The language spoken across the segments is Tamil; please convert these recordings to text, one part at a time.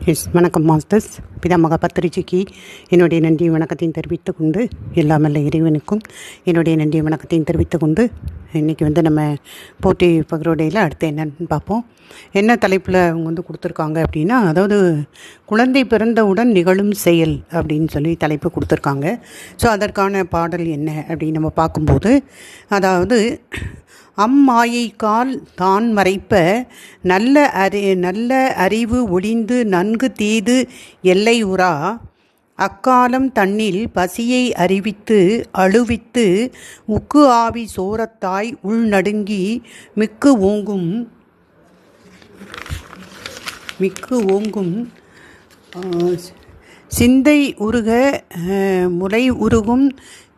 எஸ் வணக்கம் மாஸ்டர்ஸ். பிதாமக பத்திரிச்சிக்கு என்னுடைய நன்றி வணக்கத்தையும் தெரிவித்துக் கொண்டு எல்லாமல்ல இறைவனுக்கும் என்னுடைய நன்றி வணக்கத்தையும் தெரிவித்துக் கொண்டு இன்றைக்கி வந்து நம்ம போட்டி பகரோடையில் அடுத்து என்னன்னு பார்ப்போம். என்ன தலைப்பில் அவங்க வந்து கொடுத்துருக்காங்க அப்படின்னா அதாவது குழந்தை பிறந்தவுடன் நிகழும் செயல் அப்படின்னு சொல்லி தலைப்பு கொடுத்துருக்காங்க. ஸோ அதற்கான பாடல் என்ன அப்படின்னு நம்ம பார்க்கும்போது அதாவது அம்மாயைக்கால் தான் மறைப்ப நல்ல அறி நல்ல அறிவு ஒளிந்து நன்கு தீது எல்லை உரா அக்காலம் தன்னில் பசியை அறிவித்து அழுவித்து உக்கு ஆவி சோரத்தாய் உள்நடுங்கி மிக்கு ஓங்கும் மிக்கு ஓங்கும் சிந்தை உருக முலை உருகும்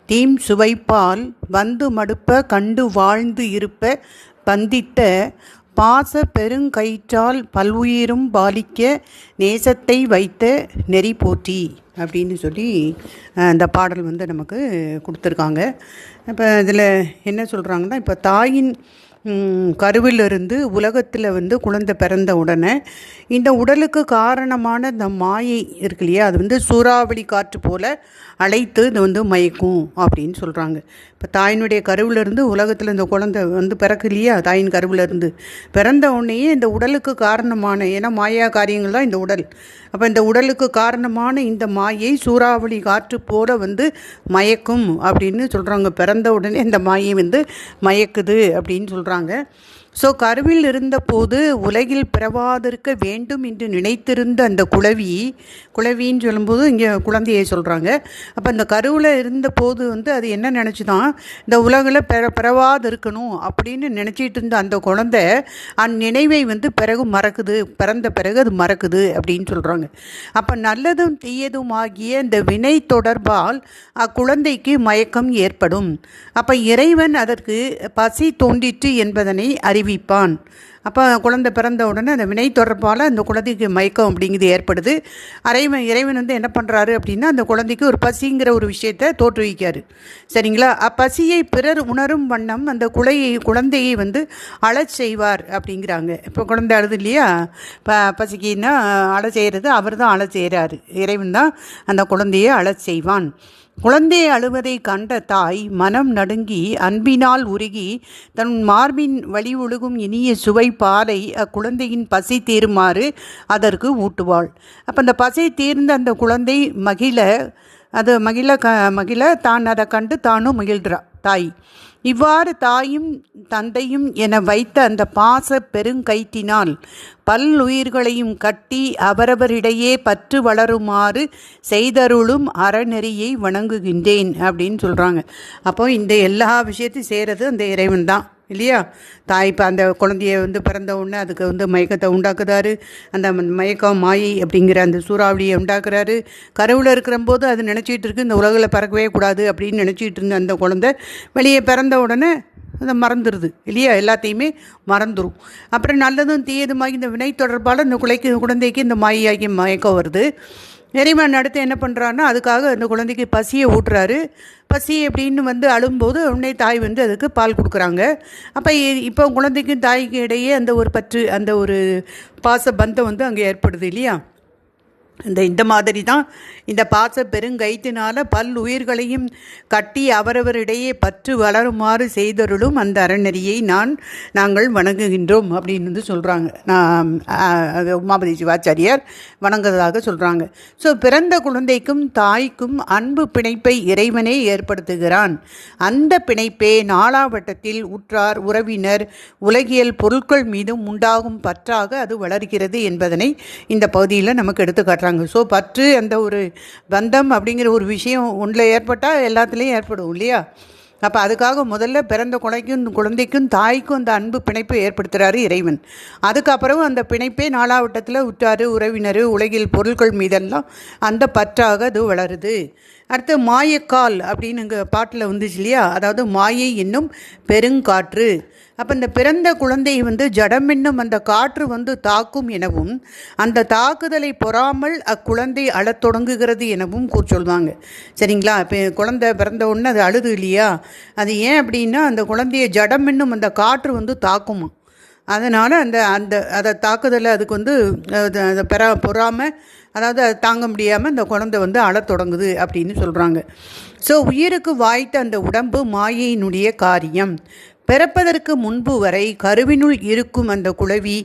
தீம் சுவைப்பால் வந்து மடுப்ப கண்டு வாழ்ந்து இருப்ப பந்திட்ட பாச பெருங்கயிற்றால் பல்வுயிரும் பாலிக்க நேசத்தை வைத்த நெறி போற்றி. அப்படின்னு சொல்லி அந்த பாடல் வந்து நமக்கு கொடுத்துருக்காங்க. இப்போ இதில் என்ன சொல்கிறாங்கன்னா இப்போ தாயின் கருவிலிருந்து உலகத்தில் வந்து குழந்தை பிறந்த உடனே இந்த உடலுக்கு காரணமான இந்த மாயை இருக்கு இல்லையா? அது வந்து சூறாவளி காற்று போல் அழைத்து இது வந்து மயக்கும் அப்படின்னு சொல்கிறாங்க இப்போ தாயினுடைய கருவிலிருந்து உலகத்தில் இந்த குழந்தை வந்து பிறக்கு இல்லையா? தாயின் கருவிலிருந்து பிறந்த உடனேயே இந்த உடலுக்கு காரணமான ஏன்னா மாயா காரியங்கள் தான் இந்த உடல். அப்போ இந்த உடலுக்கு காரணமான இந்த மாயை சூறாவளி காற்று போல் வந்து மயக்கும் அப்படின்னு சொல்கிறாங்க பிறந்த உடனே இந்த மாயை வந்து மயக்குது அப்படின்னு சொல்கிறாங்க சொல்கிறாங்க ஸோ கருவில் இருந்தபோது உலகில் பிறவாதிருக்க வேண்டும் என்று நினைத்திருந்த அந்த குழவி குழவின்னு சொல்லும்போது இங்கே குழந்தையை சொல்கிறாங்க அப்போ அந்த கருவில் இருந்தபோது வந்து அது என்ன நினச்சிதான் இந்த உலகில் பிற பிறவாது இருக்கணும் அப்படின்னு நினச்சிட்டு இருந்த அந்த குழந்தை அந்நினைவை வந்து பிறகு மறக்குது பிறந்த பிறகு அது மறக்குது அப்படின்னு சொல்கிறாங்க அப்போ நல்லதும் தீயதும் ஆகிய இந்த வினை தொடர்பால் அக்குழந்தைக்கு மயக்கம் ஏற்படும். அப்போ இறைவன் அதற்கு பசி தோண்டிற்று என்பதனை அறிவிப்பான் அப்போ குழந்தை பிறந்த உடனே அந்த வினை தொடர்பால் அந்த குழந்தைக்கு மயக்கம் அப்படிங்கிறது ஏற்படுது. இறைவன் இறைவன் வந்து என்ன பண்ணுறாரு அப்படின்னா அந்த குழந்தைக்கு ஒரு பசிங்கிற ஒரு விஷயத்தை தோற்றுவிக்காரு சரிங்களா? அப்பசியை பிறர் உணரும் வண்ணம் அந்த குலையை குழந்தையை வந்து அழச் செய்வார் அப்படிங்கிறாங்க. இப்போ குழந்தை அழுது இல்லையா? ப பசிக்குன்னா அழ செய்கிறது அவர் தான் அழ செய்கிறாரு இறைவன் தான் அந்த குழந்தையை அழச் செய்வான். குழந்தை அழுவதை கண்ட தாய் மனம் நடுங்கி அன்பினால் உருகி தன் மார்பின் வழி ஒழுகும் இனிய சுவை பாலை அக்குழந்தையின் பசி தீருமாறு அதற்கு ஊட்டுவாள். அப்போ அந்த பசி தீர்ந்த அந்த குழந்தை மகிழ அது மகிழ க மகிழ தான் அதை கண்டு தானும் மகிழ்கிறா. தாய் இவ்வாறு தாயும் தந்தையும் என வைத்த அந்த பாச பெருங்கயிற்றினால் பல்லுயிர்களையும் கட்டி அவரவரிடையே பற்று வளருமாறு செய்தருளும் அறநெறியை வணங்குகின்றேன் அப்படின்னு சொல்கிறாங்க அப்போ இந்த எல்லா விஷயத்தையும் செய்கிறது அந்த இறைவன் தான். இல்லையா? தாய் இப்போ அந்த குழந்தைய வந்து பிறந்த உடனே அதுக்கு வந்து மயக்கத்தை உண்டாக்குறாரு அந்த மயக்கம் மாயை அப்படிங்கிற அந்த சூறாவளியை உண்டாக்குறாரு. கருவில் இருக்கிறம்போது அது நினச்சிட்டு இருக்கு இந்த உலகில் பிறக்கவே கூடாது அப்படின்னு நினச்சிட்டு இருந்த அந்த குழந்தை வெளியே பிறந்த உடனே அதை மறந்துடுது இல்லையா? எல்லாத்தையுமே மறந்துடும் அப்புறம் நல்லதும் தீயதுமாகி இந்த வினை தொடர்பால் இந்த குலைக்கு குழந்தைக்கு இந்த மாயாகி மயக்கம் வருது. இறைவன் அடுத்து என்ன பண்ணுறான்னா அதுக்காக அந்த குழந்தைக்கு பசியை ஊட்டுறாரு. பசி அப்படின்னு வந்து அழும்போது உடனே தாய் வந்து அதுக்கு பால் கொடுக்குறாங்க. அப்போ இப்போ குழந்தைக்கும் தாய்க்கும் இடையே அந்த ஒரு பற்று அந்த ஒரு பாச பந்தம் வந்து அங்கே ஏற்படுது இல்லையா? இந்த இந்த மாதிரி தான் இந்த பாச பெருங்கயிற்றினால பல் உயிர்களையும் கட்டி அவரவரிடையே பற்று வளருமாறு செய்தருளும் அந்த அறநெறியை நான் நாங்கள் வணங்குகின்றோம் அப்படின்னு வந்து சொல்கிறாங்க நான் உமாபதி சிவாச்சாரியார் வணங்குவதாக சொல்கிறாங்க ஸோ பிறந்த குழந்தைக்கும் தாய்க்கும் அன்பு பிணைப்பை இறைவனே ஏற்படுத்துகிறான். அந்த பிணைப்பே நாளாவட்டத்தில் உற்றார் உறவினர் உலகியல் பொருட்கள் மீதும் உண்டாகும் பற்றாக அது வளர்கிறது என்பதனை இந்த பகுதியில் நமக்கு எடுத்து காட்டுறாங்க ஸோ பற்று அந்த ஒரு பந்தம் அப்படிங்கிற ஒரு விஷயம் ஒன்றில் ஏற்பட்டால் எல்லாத்துலேயும் ஏற்படும் இல்லையா? அப்போ அதுக்காக முதல்ல பிறந்த குலைக்கும் குழந்தைக்கும் தாய்க்கும் அந்த அன்பு பிணைப்பு ஏற்படுத்துகிறாரு இறைவன். அதுக்கப்புறம் அந்த பிணைப்பே நாளாவட்டத்தில் உற்றார் உறவினர் உலகில் பொருட்கள் மீதெல்லாம் அந்த பற்றாக அது வளருது. அடுத்து மாயக்கால் அப்படின்னு இங்கே பாட்டில் வந்துச்சு இல்லையா? அதாவது மாயை என்னும் பெருங்காற்று. அப்போ இந்த பிறந்த குழந்தை வந்து ஜடம் என்னும் அந்த காற்று வந்து தாக்கும் எனவும் அந்த தாக்குதலை பொறாமல் அக்குழந்தை அழத் தொடங்குகிறது எனவும் கூறி சொல்லுவாங்க சரிங்களா? இப்போ குழந்தை பிறந்த உடனே அது அழுது இல்லையா? அது ஏன் அப்படின்னா அந்த குழந்தையை ஜடம் என்னும் அந்த காற்று வந்து தாக்குமா அதனால் அந்த அந்த அதை தாக்குதலை அதுக்கு வந்து அதை பெறா பொறாமல் அதாவது அதை தாங்க முடியாமல் அந்த குழந்தை வந்து அழத் தொடங்குது அப்படின்னு சொல்கிறாங்க ஸோ உயிருக்கு வாய்த்த அந்த உடம்பு மாயையினுடைய காரியம். பிறப்பதற்கு முன்பு வரை கருவினுள் இருக்கும் அந்த குழவி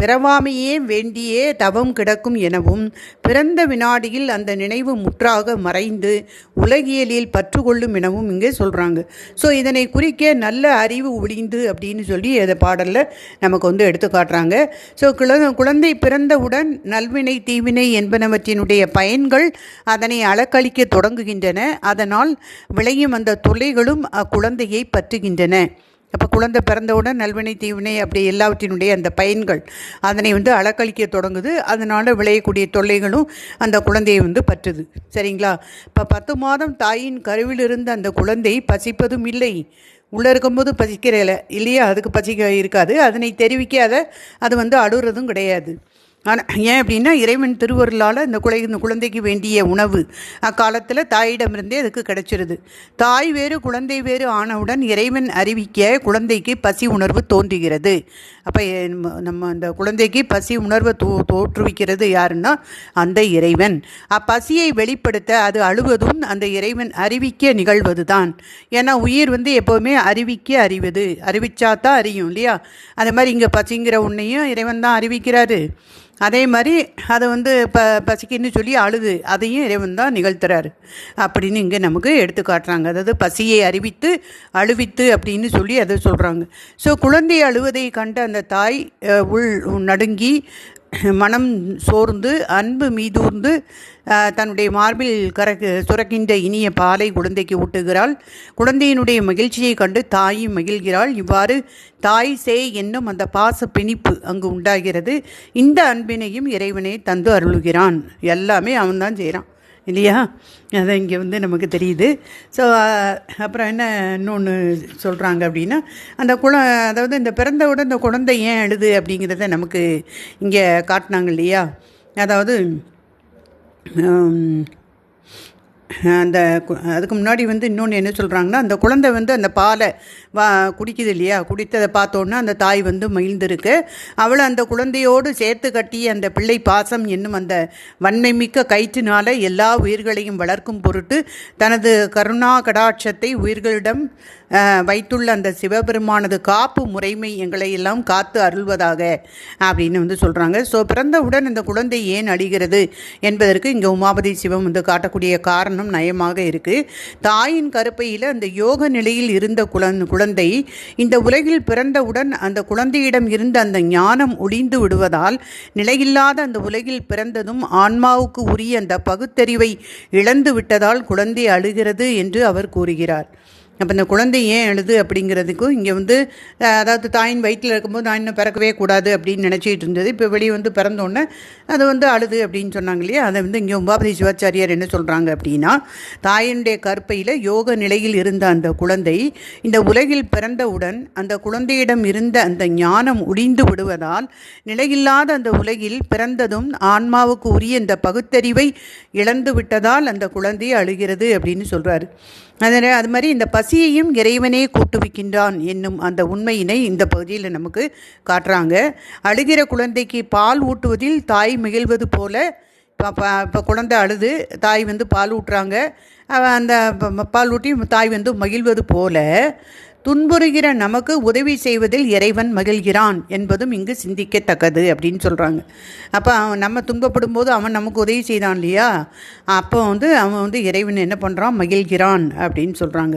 பிறவாமையே வேண்டியே தவம் கிடக்கும் எனவும் பிறந்த வினாடியில் அந்த நினைவு முற்றாக மறைந்து உலகியலில் பற்றுக்கொள்ளும் எனவும் இங்கே சொல்கிறாங்க ஸோ இதனை குறிக்க நல்ல அறிவு ஒளிந்து அப்படின்னு சொல்லி அதை பாடலில் நமக்கு வந்து எடுத்து காட்டுறாங்க ஸோ குழந்தை பிறந்தவுடன் நல்வினை தீவினை என்பனவற்றினுடைய பயன்கள் அதனை அளக்களிக்க தொடங்குகின்றன. அதனால் விளையும் அந்த தொல்லைகளும் அக்குழந்தையை பற்றுகின்றன. அப்போ குழந்தை பிறந்தவுடன் நல்வினை தீவினை அப்படி எல்லாவற்றினுடைய அந்த பயன்கள் அதனை வந்து அளக்களிக்க தொடங்குது. அதனால் விளையக்கூடிய தொல்லைகளும் அந்த குழந்தையை வந்து பற்றுது. சரிங்களா? இப்போ பத்து மாதம் தாயின் கருவிலிருந்து அந்த குழந்தை பசிப்பதும் இல்லை. உள்ளே இருக்கும்போது பசிக்கிறதில்ல இல்லையா? அதுக்கு பசிக்க இருக்காது. அதனை தெரிவிக்காத அது வந்து அழுறதும் கிடையாது. ஆனால் ஏன் அப்படின்னா இறைவன் திருவருளால் இந்த குழை இந்த குழந்தைக்கு வேண்டிய உணவு அக்காலத்தில் தாயிடமிருந்தே அதுக்கு கிடைச்சிருது. தாய் வேறு குழந்தை வேறு ஆனவுடன் இறைவன் அறிவிக்க குழந்தைக்கு பசி உணர்வு தோன்றுகிறது. அப்போ நம்ம அந்த குழந்தைக்கு பசி உணர்வை தோ தோற்றுவிக்கிறது யாருன்னா அந்த இறைவன். அப்பசியை வெளிப்படுத்த அது அழுவதும் அந்த இறைவன் அறிவிக்க நிகழ்வது தான் ஏன்னா உயிர் வந்து எப்போவுமே அறிவிக்க அறிவது. அறிவிச்சா தான் அறியும் இல்லையா? அது மாதிரி இங்கே பசிங்கிற உன்னையும் இறைவன் தான் அறிவிக்கிறாரு. அதே மாதிரி அதை வந்து ப பசிக்குன்னு சொல்லி அழுது. அதையும் இறைவன் தான் நிகழ்த்துறாரு. அப்படின்னு இங்கே நமக்கு எடுத்து காட்டுறாங்க. அதாவது பசியை அறிவித்து அழுவித்து அப்படின்னு சொல்லி அதை சொல்கிறாங்க ஸோ குழந்தை அழுவதை கண்ட அந்த தாய் உள் நடுங்கி மனம் சோர்ந்து அன்பு மீதூர்ந்து தன்னுடைய மார்பில் கரக்கு சுரக்கின்ற இனிய பாலை குழந்தைக்கு ஊட்டுகிறாள். குழந்தையினுடைய மகிழ்ச்சியை கண்டு தாயும் மகிழ்கிறாள். இவ்வாறு தாய் சே என்னும் அந்த பாச பிணிப்பு அங்கு உண்டாகிறது. இந்த அன்பினையும் இறைவனை தந்து அருளுகிறான். எல்லாமே அவன்தான் செய்கிறான். இல்லையா? அது இங்கே வந்து நமக்கு தெரியுது. ஸோ அப்புறம் என்ன இன்னொன்று சொல்கிறாங்க அப்படின்னா அந்த குழ அதாவது இந்த பிறந்தவுடன் இந்த குழந்தை ஏன் அழுது அப்படிங்கிறத நமக்கு இங்கே காட்டினாங்க இல்லையா? அதாவது அந்த கு- அதுக்கு முன்னாடி வந்து இன்னொன்று என்ன சொல்கிறாங்கன்னா அந்த குழந்தை வந்து அந்த பாலை வா குடிக்குது இல்லையா? குடித்ததை பார்த்தோன்னா அந்த தாய் வந்து மகிழ்ந்திருக்கு. அவளை அந்த குழந்தையோடு சேர்த்து கட்டிய அந்த பிள்ளை பாசம் என்னும் அந்த வன்மை மிக்க கயிற்றினால எல்லா உயிர்களையும் வளர்க்கும் பொருட்டு தனது கருணா கடாட்சத்தை உயிர்களிடம் வைத்துள்ள அந்த சிவபெருமானது காப்பு முறைமை எங்களை எல்லாம் காத்து அருள்வதாக அப்படின்னு வந்து சொல்கிறாங்க ஸோ பிறந்தவுடன் இந்த குழந்தை ஏன் அடிகிறது என்பதற்கு இங்கே உமாபதி சிவம் வந்து காட்டக்கூடிய காரணம் நயமாக இருக்குது தாயின் கருப்பையில் அந்த யோக நிலையில் இருந்த குழந் குழந்தை இந்த உலகில் பிறந்தவுடன் அந்த குழந்தையிடம் இருந்த அந்த ஞானம் ஒளிந்து விடுவதால் நிலையில்லாத அந்த உலகில் பிறந்ததும் ஆன்மாவுக்கு உரிய அந்த பகுத்தறிவை இழந்து விட்டதால் குழந்தை அழுகிறது என்று அவர் கூறுகிறார். அப்போ இந்த குழந்தை ஏன் அழுது அப்படிங்கிறதுக்கும் இங்கே வந்து அதாவது தாயின் வயிற்றில் இருக்கும்போது நான் இன்னும் பிறக்கவே கூடாது அப்படின்னு நினச்சிட்டு இருந்தது. இப்போ வெளியே வந்து பிறந்தோடனே அது வந்து அழுது அப்படின்னு சொன்னாங்க இல்லையா? அதை வந்து இங்கே உபாபதி சிவாச்சாரியார் என்ன சொல்கிறாங்க அப்படின்னா தாயினுடைய கற்பையில் யோக நிலையில் இருந்த அந்த குழந்தை இந்த உலகில் பிறந்தவுடன் அந்த குழந்தையிடம் இருந்த அந்த ஞானம் உடிந்து விடுவதால் நிலையில்லாத அந்த உலகில் பிறந்ததும் ஆன்மாவுக்கு உரிய இந்த பகுத்தறிவை இழந்து விட்டதால் அந்த குழந்தை அழுகிறது அப்படின்னு சொல்கிறாரு அதனால் அது மாதிரி இந்த பசியையும் இறைவனே கூட்டுவிக்கின்றான் என்னும் அந்த உண்மையினை இந்த பகுதியில் நமக்கு காட்டுறாங்க. அழுகிற குழந்தைக்கு பால் ஊட்டுவதில் தாய் மகிழ்வது போல இப்போ இப்போ குழந்தை அழுது தாய் வந்து பால் ஊட்டுறாங்க. அந்த ப- பால் ஊட்டி தாய் வந்து மகிழ்வது போல துன்புறுகிற நமக்கு உதவி செய்வதில் இறைவன் மகிழ்கிறான் என்பதும் இங்கு சிந்திக்கத்தக்கது அப்படின்னு சொல்கிறாங்க அப்போ அவன் நம்ம துன்பப்படும் போது அவன் நமக்கு உதவி செய்தான் இல்லையா? அப்போ வந்து அவன் வந்து இறைவன் என்ன பண்ணுறான் மகிழ்கிறான் அப்படின்னு சொல்கிறாங்க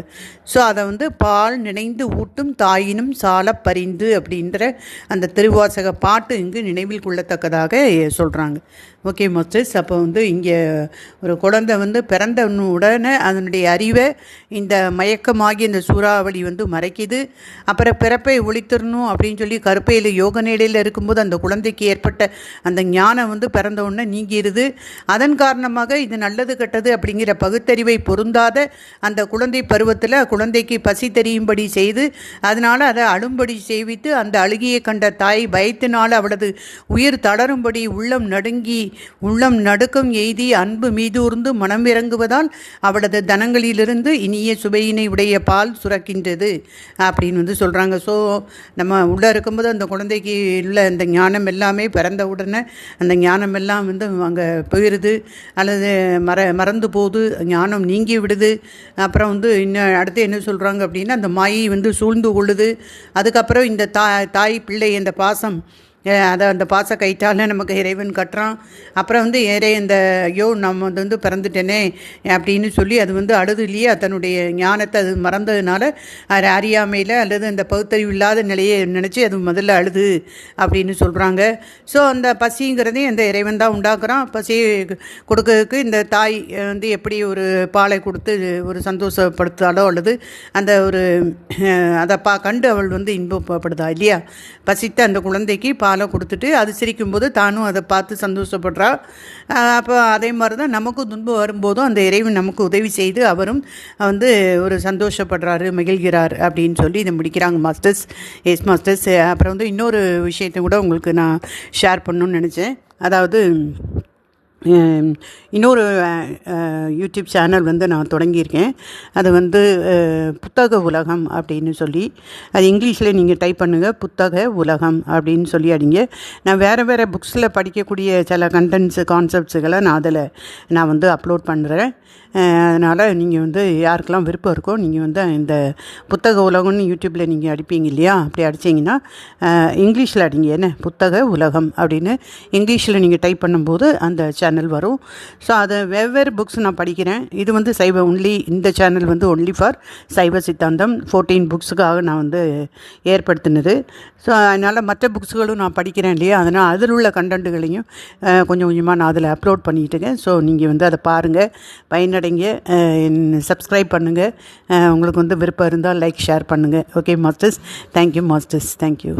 ஸோ அதை வந்து பால் நினைந்து ஊட்டும் தாயினும் சால பறிந்து அப்படின்ற அந்த திருவாசக பாட்டு இங்கு நினைவில் கொள்ளத்தக்கதாக சொல்கிறாங்க ஓகே மாஸ்டர்ஸ் அப்போ வந்து இங்கே ஒரு குழந்தை வந்து பிறந்த உடனே அதனுடைய அறிவை இந்த மயக்கமாகி இந்த சூறாவளி வந்து மறைக்குது. அப்புறம் பிறப்பை ஒழித்திடணும் அப்படின்னு சொல்லி கருப்பையில் யோக நிலையில் இருக்கும்போது அந்த குழந்தைக்கு ஏற்பட்ட அந்த ஞானம் வந்து பிறந்த உடனே நீங்கிடுது அதன் காரணமாக இது நல்லது கெட்டது அப்படிங்கிற பகுத்தறிவை பொருந்தாத அந்த குழந்தை பருவத்தில் குழந்தைக்கு பசி தெரியும்படி செய்து அதனால் அதை அழும்படி செய்வித்து அந்த அழுகியை கண்ட தாய் பயத்தினால் அவளது உயிர் தளரும்படி உள்ளம் நடுங்கி உள்ளம் நடுக்கம் எய்தி அன்பு மீதூர்ந்து மனம் இறங்குவதால் அவளது தனங்களிலிருந்து இனிய சுவையினை உடைய பால் சுரக்கின்றது. அப்படின்னு வந்து சொல்கிறாங்க ஸோ நம்ம உள்ளே இருக்கும்போது அந்த குழந்தைக்கு உள்ள அந்த ஞானம் எல்லாமே பிறந்த உடனே அந்த ஞானம் எல்லாம் வந்து அங்கே போயிடுது அல்லது மற மறந்து போகுது. ஞானம் நீங்கி விடுது. அப்புறம் வந்து இன்னும் அடுத்து என்ன சொல்கிறாங்க அப்படின்னா அந்த மாயை வந்து சூழ்ந்து கொள்ளுது. அதுக்கப்புறம் இந்த தா தாய் பிள்ளை அந்த பாசம் அதை அந்த பாச கைட்டால் நமக்கு இறைவன் கட்டுறான். அப்புறம் வந்து ஏறே இந்த ஐயோ நம்ம வந்து வந்து பிறந்துட்டேனே அப்படின்னு சொல்லி அது வந்து அழுது தன்னுடைய ஞானத்தை அது மறந்ததுனால அது அறியாமையில் அல்லது அந்த பகுத்தறிவு இல்லாத நிலையை நினச்சி அது முதல்ல அழுது அப்படின்னு சொல்கிறாங்க ஸோ அந்த பசிங்கிறதே அந்த இறைவன் தான் உண்டாக்குறான். பசியை கொடுக்கறதுக்கு இந்த தாய் வந்து எப்படி ஒரு பாலை கொடுத்து ஒரு சந்தோஷப்படுத்தாலோ அல்லது அந்த ஒரு அதை பா கண்டு அவள் வந்து இன்பப்படுதா இல்லையா? பசித்த அந்த குழந்தைக்கு பாலை கொடுத்துட்டு அது சிரிக்கும்போது தானும் அதை பார்த்து சந்தோஷப்படுறா. அப்போ அதே மாதிரி தான் நமக்கு துன்பம் வரும்போதும் அந்த இறைவன் நமக்கு உதவி செய்து அவரும் வந்து ஒரு சந்தோஷப்படுறாரு மகிழ்கிறார் அப்படின்னு சொல்லி இதை முடிக்கிறாங்க மாஸ்டர்ஸ் எஸ் மாஸ்டர்ஸ். அப்புறம் வந்து இன்னொரு விஷயத்தை கூட உங்களுக்கு நான் ஷேர் பண்ணணும்னு நினச்சேன். அதாவது இன்னொரு யூடியூப் சேனல் வந்து நான் தொடங்கியிருக்கேன். அது வந்து புத்தக உலகம் அப்படின்னு சொல்லி அது இங்கிலீஷில் நீங்கள் டைப் பண்ணுங்கள் புத்தக உலகம் அப்படின்னு சொல்லி அடிங்க நான் வேறு வேறு புக்ஸில் படிக்கக்கூடிய சில கண்டென்ட்ஸு கான்செப்ட்ஸுகளை நான் அதில் நான் வந்து அப்லோட் பண்ணுறேன் அதனால் நீங்கள் வந்து யாருக்கெல்லாம் விருப்பம் இருக்கோ நீங்கள் வந்து இந்த புத்தக உலகம்னு யூடியூப்பில் நீங்கள் அடிப்பீங்க இல்லையா? அப்படி அடித்தீங்கன்னா இங்கிலீஷில் அடிங்க. என்ன? புத்தக உலகம் அப்படின்னு இங்கிலீஷில் நீங்கள் டைப் பண்ணும்போது அந்த சேனல் வரும். ஸோ அதை வெவ்வேறு புக்ஸ் நான் படிக்கிறேன். இது வந்து சைவ ஒன்லி இந்த சேனல் வந்து ஒன்லி ஃபார் சைவ சித்தாந்தம். ஃபோர்டீன் புக்ஸுக்காக நான் வந்து ஏற்படுத்தினது. ஸோ அதனால் மற்ற புக்ஸுகளும் நான் படிக்கிறேன் இல்லையா? அதனால் அதில் உள்ள கண்டென்ட்டுகளையும் கொஞ்சம் கொஞ்சமாக நான் அதில் அப்லோட் பண்ணிகிட்டுருக்கேன் ஸோ நீங்கள் வந்து அதை பாருங்கள் பயனடைங்க சப்ஸ்கிரைப் பண்ணுங்கள் உங்களுக்கு வந்து விருப்பம் இருந்தால் லைக் ஷேர் பண்ணுங்கள் okay masters thank you masters thank you